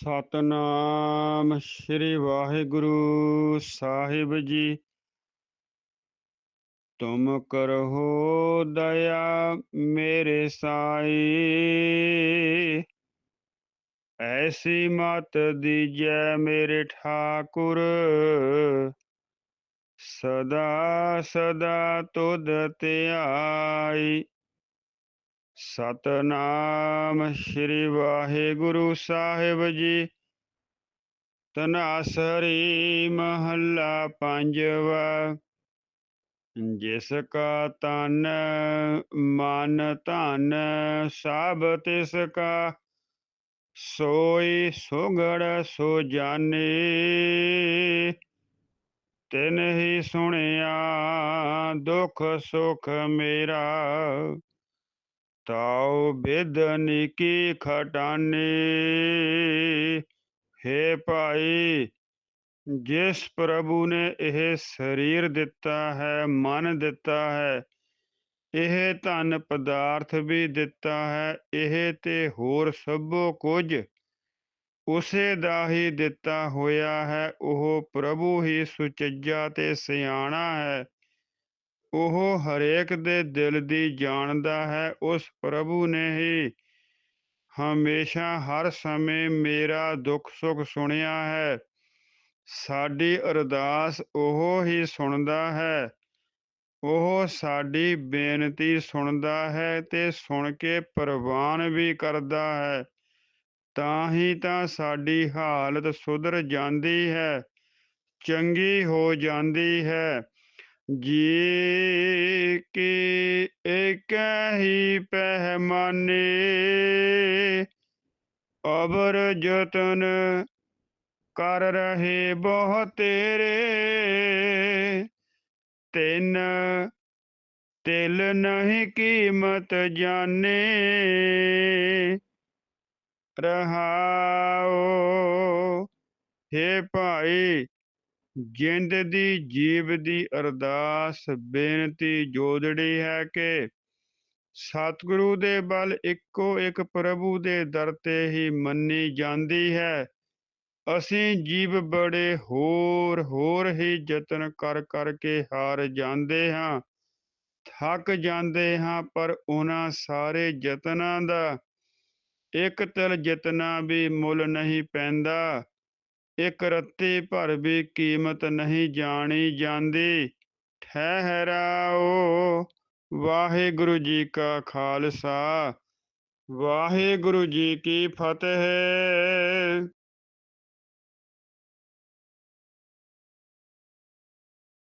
ਸਤਨਾਮ ਸ੍ਰੀ ਵਾਹਿਗੁਰੂ ਸਾਹਿਬ ਜੀ। ਤੁਮ ਕਰੋ ਦਇਆ ਮੇਰੇ ਸਾਈ। ਐਸੀ ਮਤ ਦੀਜੈ ਮੇਰੇ ਠਾਕੁਰ। ਸਦਾ ਸਦਾ ਤੁਧ ਧਿਆਈ। ਸਤਨਾਮ ਸ੍ਰੀ ਵਾਹਿਗੁਰੂ ਸਾਹਿਬ ਜੀ। ਤਨਾਸਰੀ ਮਹੱਲਾ ਪੰਜਵਾ। ਜਿਸ ਕਾ ਤਨ ਮਨ ਧਨ, ਸਭ ਤਿਸ ਕਾ। ਸੋਈ ਸੁਗੜ ਸੋ ਜਾਣੇ ਤਿਨ ਹੀ ਸੁਣਿਆ ਦੁਖ ਸੁਖ ਮੇਰਾ। ਤਾਉ ਬੇਦਨੀ ਕੀ ਖਟਾਨੀ। ਹੈ ਭਾਈ, ਜਿਸ ਪ੍ਰਭੂ ਨੇ ਇਹ ਸਰੀਰ ਦਿੱਤਾ ਹੈ, ਮਨ ਦਿੱਤਾ ਹੈ, ਇਹ ਧਨ ਪਦਾਰਥ ਵੀ ਦਿੱਤਾ ਹੈ, ਇਹ ਤੇ ਹੋਰ ਸਭੋ ਕੁਝ ਉਸੇ ਦਾ ਹੀ ਦਿੱਤਾ ਹੋਇਆ ਹੈ, ਉਹ ਪ੍ਰਭੂ ਹੀ ਸੁਚੱਜਾ ਤੇ ਸਿਆਣਾ ਹੈ। ਉਹ ਹਰੇਕ ਦੇ ਦਿਲ ਦੀ ਜਾਣਦਾ ਹੈ, ਉਸ ਪ੍ਰਭੂ ਨੇ ਹੀ ਹਮੇਸ਼ਾ ਹਰ ਸਮੇਂ ਮੇਰਾ ਦੁੱਖ ਸੁੱਖ ਸੁਣਿਆ ਹੈ। ਸਾਡੀ ਅਰਦਾਸ ਉਹ ਹੀ ਸੁਣਦਾ ਹੈ, ਉਹ ਸਾਡੀ ਬੇਨਤੀ ਸੁਣਦਾ ਹੈ ਤੇ ਸੁਣ ਕੇ ਪ੍ਰਵਾਨ ਵੀ ਕਰਦਾ ਹੈ। ਤਾਂ ਹੀ ਤਾਂ ਸਾਡੀ ਹਾਲਤ ਸੁਧਰ ਜਾਂਦੀ ਹੈ, ਚੰਗੀ ਹੋ ਜਾਂਦੀ ਹੈ। ਜੀ ਕੀ ਇੱਕ ਹੀ ਪਹਿਮਾਨੇ ਅਬਰ ਜਤਨ ਕਰ ਰਹੇ ਬਹੁ ਤੇਰੇ ਤਿੰਨ ਤਿਲ ਨਹੀਂ ਕੀਮਤ ਜਾਣੇ ਰਹਾਓ ਹੇ ਭਾਈ ਜਿੰਦ ਦੀ ਜੀਵ ਦੀ ਅਰਦਾਸ, ਬੇਨਤੀ ਜੋਦੜੀ ਹੈ ਕਿ ਸਤਿਗੁਰੂ ਦੇ ਬਲ ਇੱਕੋ ਇੱਕ ਪ੍ਰਭੂ ਦੇ ਦਰ ਤੇ ਹੀ ਮੰਨੀ ਜਾਂਦੀ ਹੈ। ਅਸੀਂ ਜੀਵ ਬੜੇ ਹੋਰ ਹੋਰ ਹੀ ਯਤਨ ਕਰ ਕਰਕੇ ਹਾਰ ਜਾਂਦੇ ਹਾਂ, ਥੱਕ ਜਾਂਦੇ ਹਾਂ, ਪਰ ਉਹਨਾਂ ਸਾਰੇ ਯਤਨਾਂ ਦਾ ਇੱਕ ਤਿਲ ਜਿਤਨਾ ਵੀ ਮੁੱਲ ਨਹੀਂ ਪੈਂਦਾ। ਇਕ ਰੱਤੀ ਭਰ ਵੀ ਕੀਮਤ ਨਹੀਂ ਜਾਣੀ ਜਾਂਦੀ। ਠਹਿਰਾਓ ਵਾਹਿਗੁਰੂ ਜੀ ਕਾ ਖਾਲਸਾ, ਵਾਹਿਗੁਰੂ ਜੀ ਕੀ ਫਤਿਹ।